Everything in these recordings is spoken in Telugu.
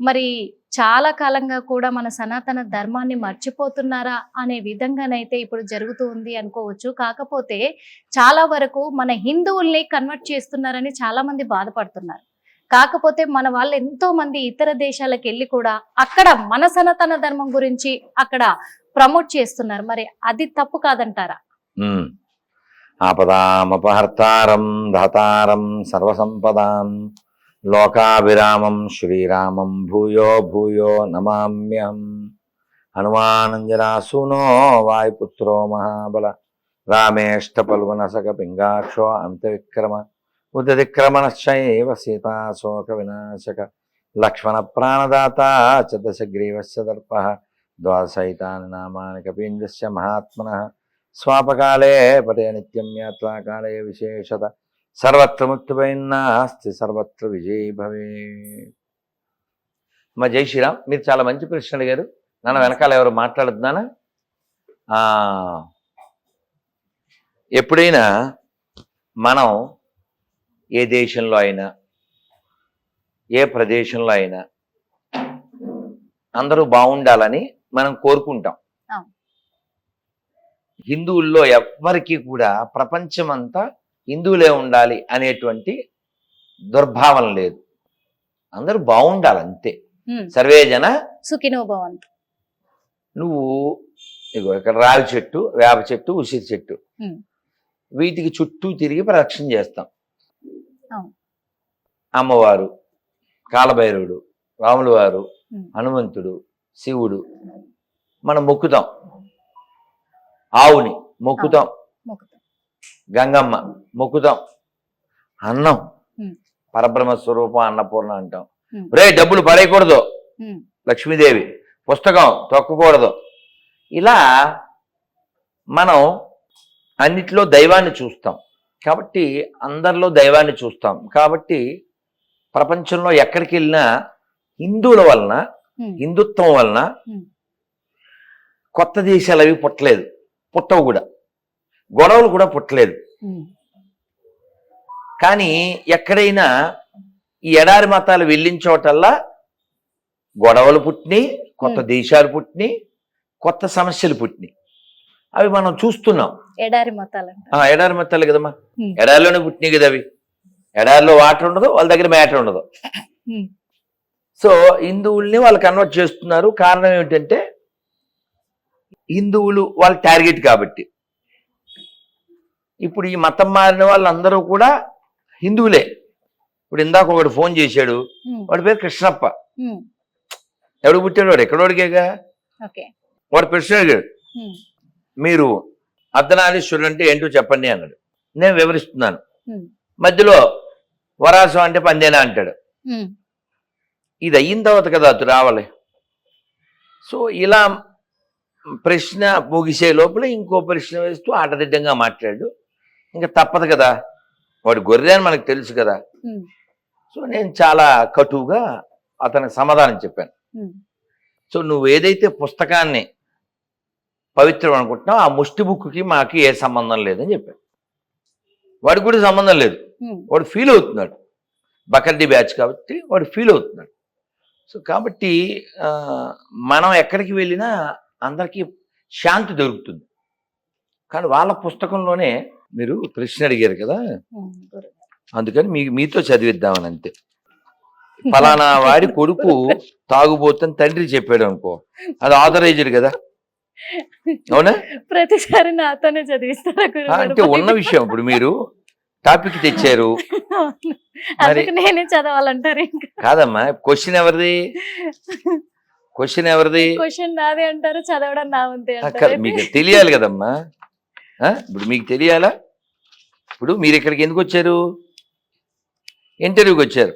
మరి చాలా కాలంగా కూడా మన సనాతన ధర్మాన్ని మర్చిపోతున్నారా అనే విధంగానైతే ఇప్పుడు జరుగుతూ ఉంది అనుకోవచ్చు. కాకపోతే చాలా వరకు మన హిందువుల్ని కన్వర్ట్ చేస్తున్నారని చాలా మంది బాధపడుతున్నారు. కాకపోతే మన వాళ్ళు ఎంతో మంది ఇతర దేశాలకు వెళ్ళి కూడా అక్కడ మన సనాతన ధర్మం గురించి అక్కడ ప్రమోట్ చేస్తున్నారు. మరి అది తప్పు కాదంటారా? ఆపదామపహర్తారం సర్వసంపదాం. లోకాభిరామం శ్రీరామం భూయో భూయో నమామ్యహం. హనుమానంజనాసూనో వాయుపుత్రో మహాబల. రామేష్ట రామేష్టపల్వనసక పింగాక్షో అంత్యవిక్రమ ఉదతిక్రమణశ్చైవ సీతాశోక వినాశక. లక్ష్మణ ప్రాణదాత చ దర్ప. ద్వాదశైతాని నామాని కపీంద్రస్య మహాత్మన. స్వాపకాలే పటే నిత్యం యాత్రాకాలే విశేషత. సర్వత్ర ముక్తిపైనాస్తి సర్వత్ర విజయీ భవే. మా జై శ్రీరామ్. మీరు చాలా మంచి ప్రశ్న అడిగారు. నన్ను వెనకాల ఎవరు మాట్లాడుతున్నానా? ఆ, ఎప్పుడైనా మనం ఏ దేశంలో అయినా ఏ ప్రదేశంలో అయినా అందరూ బాగుండాలని మనం కోరుకుంటాం. హిందువుల్లో ఎవ్వరికీ కూడా ప్రపంచమంతా హిందువులే ఉండాలి అనేటువంటి దుర్భావన లేదు. అందరూ బాగుండాలి అంతే. సర్వే జన సుఖినో భవంతు. నువ్వు ఇగో ఇక్కడ రావి చెట్టు వేప చెట్టు ఉసిరి చెట్టు. వీటికి చుట్టూ తిరిగి ప్రదక్షిణ చేస్తాం. అమ్మవారు కాలభైరవుడు రాముల వారు. హనుమంతుడు శివుడు మనం మొక్కుతాం. ఆవుని మొక్కుతాం. మొక్కుతాం. గంగమ్మ మొక్కుతాం అన్నం. పరబ్రహ్మ స్వరూపం అన్నపూర్ణ అంటాం. రే డబ్బులు పడేయకూడదు. లక్ష్మీదేవి పుస్తకం తొక్కకూడదు. ఇలా మనం అన్నిట్లో దైవాన్ని చూస్తాం. కాబట్టి అందరిలో దైవాన్ని చూస్తాం. కాబట్టి ప్రపంచంలో ఎక్కడికి వెళ్ళినా హిందువుల వలన హిందుత్వం వలన. కొత్త దేశాలు అవి పుట్టలేదు. పుట్టవు కూడా. గొడవలు కూడా పుట్టలేదు. కానీ ఎక్కడైనా ఈ ఎడారి మతాలు వెళ్ళిన చోటల్లా గొడవలు పుట్టినాయి కొత్త. దేశాలు పుట్టినాయి కొత్త సమస్యలు పుట్టినాయి. అవి మనం చూస్తున్నాం. ఎడారి మతాలంట ఆ ఎడారి మతాలు కదమ్మా. ఎడారిలోనే పుట్టినాయి కదా అవి. ఎడారిలో వాటర్ ఉండదు వాళ్ళ దగ్గర మ్యాటర్ ఉండదు. సో హిందువుల్ని వాళ్ళు కన్వర్ట్ చేస్తున్నారు. కారణం ఏమిటంటే హిందువులు వాళ్ళ టార్గెట్ కాబట్టి. ఇప్పుడు ఈ మతం మారిన వాళ్ళందరూ కూడా హిందువులే. ఇప్పుడు ఇందాక ఒకడు ఫోన్ చేశాడు. వాడి పేరు కృష్ణప్ప. ఎవడు పుట్టాడు వాడు? ఎక్కడోడికేగా? వాడు ప్రశ్న అడిగాడు మీరు అర్ధనారీశ్వరుడు అంటే ఏంటో చెప్పండి అన్నాడు. నేను వివరిస్తున్నాను. మధ్యలో వరాసం అంటే పందేనా అంటాడు. ఇది అయిన తర్వాత కదా అటు రావాలి. సో ఇలా ప్రశ్న ముగిసే లోపల ఇంకో ప్రశ్న వేస్తూ ఆటదిడ్డంగా మాట్లాడు. ఇంకా తప్పదు కదా. వాడు గొర్రె అని మనకు తెలుసు కదా. సో నేను చాలా కటువుగా అతనికి సమాధానం చెప్పాను. సో నువ్వు ఏదైతే పుస్తకాన్ని పవిత్రం అనుకుంటున్నావు ఆ ముష్టి బుక్కి మాకు ఏ సంబంధం లేదని చెప్పాను వాడికి కూడా సంబంధం లేదు. వాడు ఫీల్ అవుతున్నాడు. బకర్డీ బ్యాచ్ కాబట్టి వాడు ఫీల్ అవుతున్నాడు. సో కాబట్టి మనం ఎక్కడికి వెళ్ళినా అందరికీ శాంతి దొరుకుతుంది. కానీ వాళ్ళ పుస్తకంలోనే మీరు ప్రశ్న అడిగారు కదా. అందుకని మీ మీతో చదివిద్దామని అంతే. ఫలానా వాడి కొడుకు తాగుబోతని తండ్రి చెప్పాడు అనుకో. అది ఆథరైజ్డ్ కదా? అవునా? ప్రతిసారి నాతోనే చదివిస్తారా? అంటే ఉన్న విషయం ఇప్పుడు మీరు. టాపిక్ తెచ్చారు. నేనే చదవాలంటారు కాదమ్మా క్వశ్చన్ ఎవరిది? క్వశ్చన్ ఎవరిది? క్వశ్చన్ నాదే అంటారు చదవడం నా క- మీకు తెలియాలి కదమ్మా. ఇప్పుడు మీకు తెలియాలా? ఇప్పుడు మీరు ఇక్కడికి ఎందుకు వచ్చారు? ఇంటర్వ్యూకి వచ్చారు.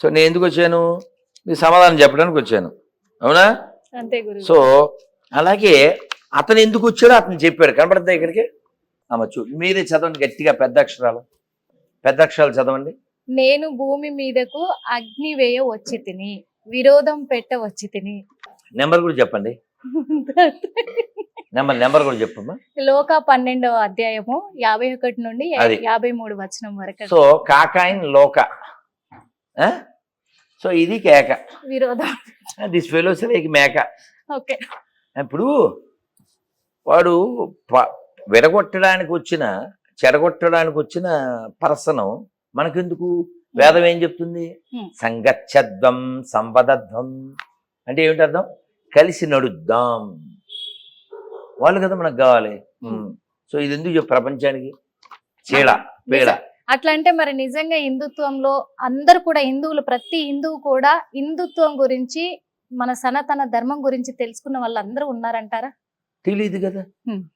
సో నేను ఎందుకు వచ్చాను? మీకు సమాధానం చెప్పడానికి వచ్చాను. అవునా? సో అలాగే అతను ఎందుకు వచ్చాడో అతను చెప్పాడు. కనపడుతుందా ఇక్కడికి? ఆమె చూ మీరే చదవండి గట్టిగా పెద్ద అక్షరాలు. పెద్ద అక్షరాలు చదవండి. నేను భూమి మీదకు అగ్ని వేయ వచ్చి తిని విరోధం పెట్ట వచ్చి తిని. నెంబర్ కూడా చెప్పండి. నెంబర్ నెంబర్ కూడా చెప్పమ్మా. లోక పన్నెండవ అధ్యాయము యాభై ఒకటి నుండి. యాభై మూడు వచనం వరకు సో కాకాయిన్ లోక. ఆ? సో ఇది కేక. విరోధం. దిస్ ఫెలోస్ లైక్ మేక. ఓకే. ఇప్పుడు వాడు విడగొట్టడానికి వచ్చిన చెడగొట్టడానికి వచ్చిన పర్సనం మనకెందుకు? వేదం ఏం చెప్తుంది. సంగచ్చద్వం సంపదధ్వం అంటే ఏమిటి అర్థం కలిసి నడుద్దాం. వాళ్ళు కదా మనకు కావాలి. సో ఇది ఎందుకు ప్రపంచానికి? చీడ పీడ అట్లా అంటే మరి నిజంగా హిందుత్వంలో అందరు కూడా హిందువులు ప్రతి హిందువు కూడా హిందుత్వం గురించి మన సనాతన ధర్మం గురించి తెలుసుకున్న వాళ్ళందరూ ఉన్నారంటారా? తెలియదు కదా.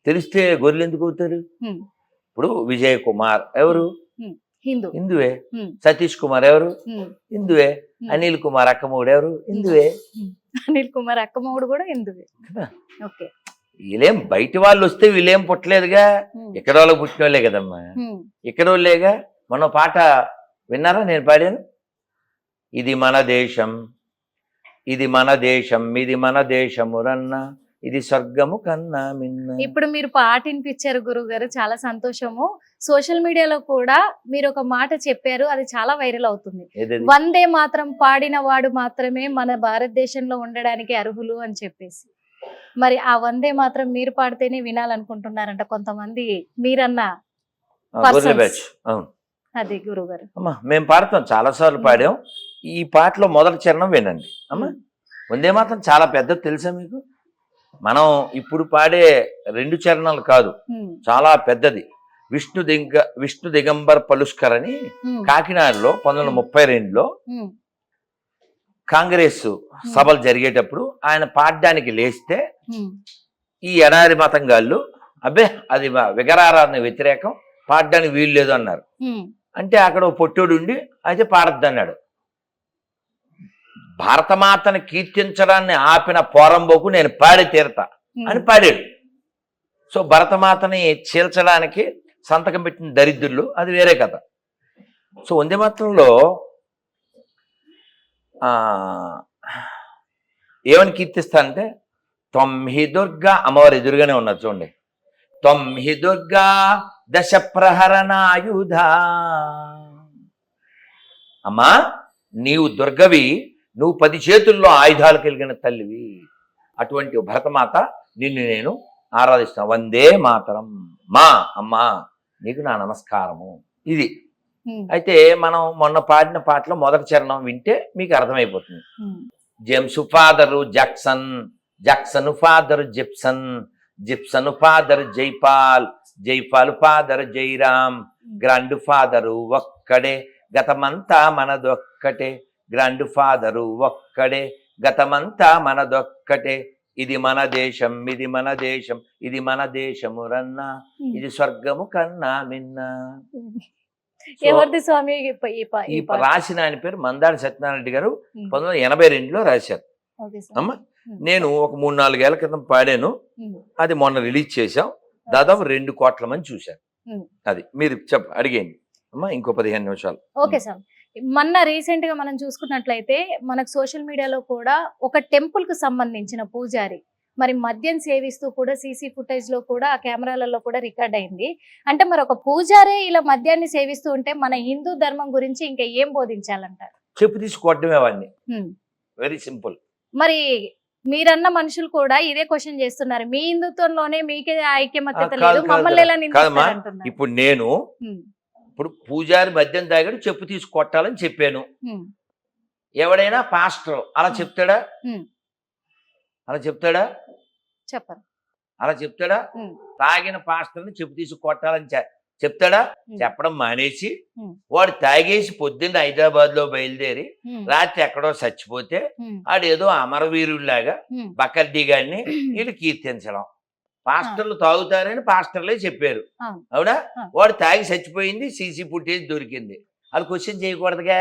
తెలిస్తే గొర్రెలు ఎందుకు అవుతారు. ఇప్పుడు విజయ్ కుమార్ ఎవరు? హిందూ. హిందువే. సతీష్ కుమార్ ఎవరు. హిందువే. అనిల్ కుమార్ అక్కమూడు ఎవరు? హిందువే. అనిల్ కుమార్ అక్కమ్మవుడు కూడా హిందువే. కదా. ఓకే. వీళ్ళేం బయట వాళ్ళు వస్తే వీళ్ళేం పుట్టలేదుగా. ఇక్కడ వాళ్ళు పుట్టిన వాళ్ళే కదమ్మా. ఇక్కడ వాళ్ళేగా మన పాట విన్నారా? నేను పాడాను. ఇది మన దేశం ఇది మన దేశం ఇది మన దేశము రన్న ఇది స్వర్గము కన్నా మిన్న. ఇప్పుడు మీరు పాట వినిపించారు గురువు గారు చాలా సంతోషము. సోషల్ మీడియాలో కూడా మీరు ఒక మాట చెప్పారు అది చాలా వైరల్ అవుతుంది? వందే మాత్రం పాడిన వాడు మాత్రమే మన భారతదేశంలో ఉండడానికి అర్హులు అని చెప్పేసి. మరి ఆ వందే మాత్రం మీరు పాడితేనే వినాలనుకుంటున్నారంట కొంతమంది మీరన్న అది గురువు గారు అమ్మా మేము పాడతాం చాలా సార్లు పాడాం. ఈ పాటలో మొదటి చరణం వినండి. అమ్మా వందే మాత్రం చాలా పెద్దది తెలుసా మీకు? మనం ఇప్పుడు పాడే రెండు చరణాలు కాదు చాలా పెద్దది. విష్ణు దిగ విష్ణు దిగంబర్ పలుష్కర్ అని కాకినాడలో పంతొమ్మిది వందల ముప్పై రెండులో కాంగ్రెస్ సభలు జరిగేటప్పుడు ఆయన పాడడానికి లేస్తే ఈ ఎడారి మతంగాళ్ళు అబ్బే అది విగ్రహారాధన వ్యతిరేకం పాడడానికి వీలు లేదు అన్నారు. అంటే అక్కడ పొట్టోడు ఉండి అయితే పాడద్దు అన్నాడు భారతమాతను కీర్తించడాన్ని ఆపిన పోరంబోకు నేను పాడి తీరతా అని పాడాడు. సో భరతమాతని చీల్చడానికి సంతకం పెట్టిన దరిద్రులు అది వేరే కథ. సో వందే మాత్రంలో ఏమని కీర్తిస్తానంటే తొమ్మిది దుర్గా అమ్మవారు ఎదురుగానే ఉన్నారు చూడండి. తొమ్మిది దుర్గా దశ ప్రహరణాయుధ అమ్మా నీవు దుర్గవి నువ్వు పది చేతుల్లో ఆయుధాలు కలిగిన తల్లివి. అటువంటి భరతమాత నిన్ను నేను ఆరాధిస్తాను. వందే మాతరం. మా అమ్మా నీకు నా నమస్కారము. ఇది అయితే మనం మొన్న పాడిన పాటలో మొదటి చరణం వింటే మీకు అర్థమైపోతుంది. James father Jackson Jackson father Jipson Jipson father Jaipal Jaipal father Jairam grandfather ఒక్కడే గతమంతా మనదొక్కటే గ్రాండ్ ఫాదరు ఒక్కడే గతమంతా మనదొక్కటే ఇది మన దేశం ఇది మన దేశం ఇది మన దేశము రన్నా ఇది స్వర్గము కన్నా మిన్నా. ఎవరిది స్వామి ఈ? రాసిన ఆయన పేరు మందాడి సత్యనారాయణ రెడ్డి గారు. పంతొమ్మిది వందల ఎనభై రెండులో రాశారు. అమ్మ. నేను ఒక మూడు నాలుగేళ్ళ క్రితం పాడాను. అది మొన్న రిలీజ్ చేశాం దాదాపు రెండు కోట్ల మంది చూశారు ఉమ్. అది మీరు చెప్ప అడిగేయండి అమ్మా ఇంకో పదిహేను నిమిషాలు ఓకే సార్ మొన్న రీసెంట్గా మనం చూసుకున్నట్లయితే మనకు సోషల్ మీడియాలో కూడా ఒక టెంపుల్కు సంబంధించిన పూజారి మరి మద్యం సేవిస్తూ కూడా సీసీ ఫుటేజ్లో కూడా ఆ కెమెరాలలో కూడా రికార్డ్ అయింది అంటే మరి ఒక పూజారే ఇలా మద్యాన్ని సేవిస్తూ ఉంటే మన హిందూ ధర్మం గురించి ఇంకా ఏం బోధించాలంటారు చెప్పు తీసి కొట్టడమే అవన్నీ. వెరీ సింపుల్ మరి మీరన్న మనుషులు కూడా ఇదే క్వశ్చన్ చేస్తున్నారు మీ హిందుత్వంలోనే మీకే ఐక్యమత్యత లేదు మమ్మల్ని ఎలా. నిందిస్తారంటున్నారు ఇప్పుడు నేను. ఇప్పుడు పూజారి మద్యం తాగాడు చెప్పు తీసి కొట్టాలని చెప్పాను. ఎవడైనా పాస్టర్ అలా చెప్తాడా. అలా చెప్తాడా చెప్పరు అలా చెప్తాడా. తాగిన పాస్టర్ని చెప్పు తీసి కొట్టాలని చెప్తాడా. చెప్పడం మానేసి. వాడు తాగేసి పొద్దున్న హైదరాబాద్లో బయలుదేరి. రాత్రి ఎక్కడో చచ్చిపోతే. ఆడేదో అమరవీరుడిలాగా హ్మ్. బకర్డీ గారిని వీళ్ళు కీర్తించడం పాస్టర్లు తాగుతారని పాస్టర్లే చెప్పారు అవును. వాడు తాగి చచ్చిపోయింది సీసీ ఫుటేజ్ దొరికింది అది క్వశ్చన్ చేయకూడదుగా.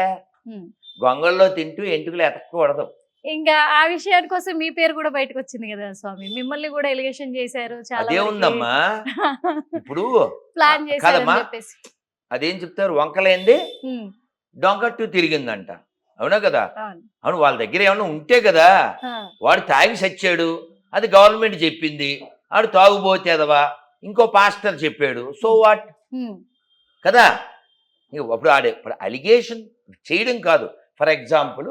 గొంగల్లో తింటూ ఎంటుకలు ఎతకూడదు ఇంకా ఆ విషయాని కోసం మీ పేరు కూడా బయటకు వచ్చింది కదా స్వామి. మిమ్మల్ని కూడా ఎలిగేషన్ చేశారు చాలా అదే ఉందమ్మా. ఇప్పుడు ప్లాన్ చేశారు అదేం చెప్తారు? వంకలేంది. డొంకట్టు తిరిగిందంట. అవునా కదా? అవును. వాళ్ళ దగ్గర ఏమన్నా ఉంటే కదా వాడు తాగి సచ్చాడు. అది గవర్నమెంట్ చెప్పింది. వాడు తాగుబోతేదవా ఇంకో పాస్టర్ చెప్పాడు. So what. కదా? అప్పుడు ఆడే అలిగేషన్ చేయడం కాదు. For example.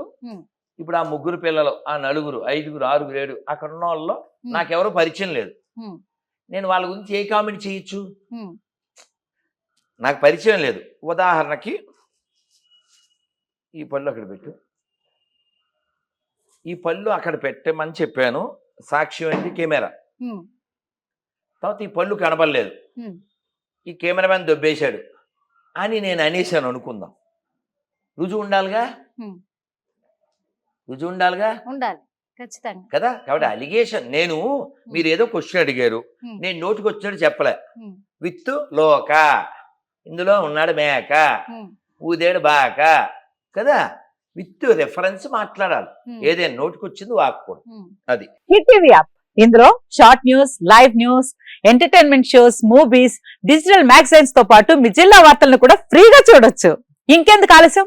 ఇప్పుడు ఆ ముగ్గురు పిల్లలు ఆ నలుగురు ఐదుగురు ఆరుగురు ఏడు అక్కడ ఉన్న వాళ్ళలో. నాకెవరు పరిచయం లేదు. నేను వాళ్ళ గురించి ఏ కామెంట్ చేయొచ్చు? నాకు పరిచయం లేదు. ఉదాహరణకి ఈ పళ్ళు అక్కడ పెట్టు. ఈ పళ్ళు అక్కడ పెట్టమని చెప్పాను. సాక్ష్యం ఏంటి? కెమెరా. తర్వాత ఈ పళ్ళు కనబడలేదు. ఈ కెమెరామెన్ దొబ్బేశాడు. అని నేను అనేసాను అనుకుందాం. రుజువు ఉండాలిగా? రుజువు ఉండాలిగా? ఉండాలి. ఖచ్చితంగా. కదా? కాబట్టి అలిగేషన్ నేను మీరు ఏదో క్వశ్చన్ అడిగారు. నేను నోటికి వచ్చినట్టు చెప్పలే విత్ లోక. ఇందులో ఉన్నాడు మేక. ఊదేడు బాక. కదా? విత్ రెఫరెన్స్ మాట్లాడాలి. ఏదైనా నోటికి వచ్చింది వాక్కూడదు. అది. యాప్. ఇందులో short news live news entertainment shows movies digital మ్యాగజైన్స్తో పాటు మీ జిల్లా వార్తలను కూడా ఫ్రీగా చూడొచ్చు. ఇంకెందుకు ఆలస్యం?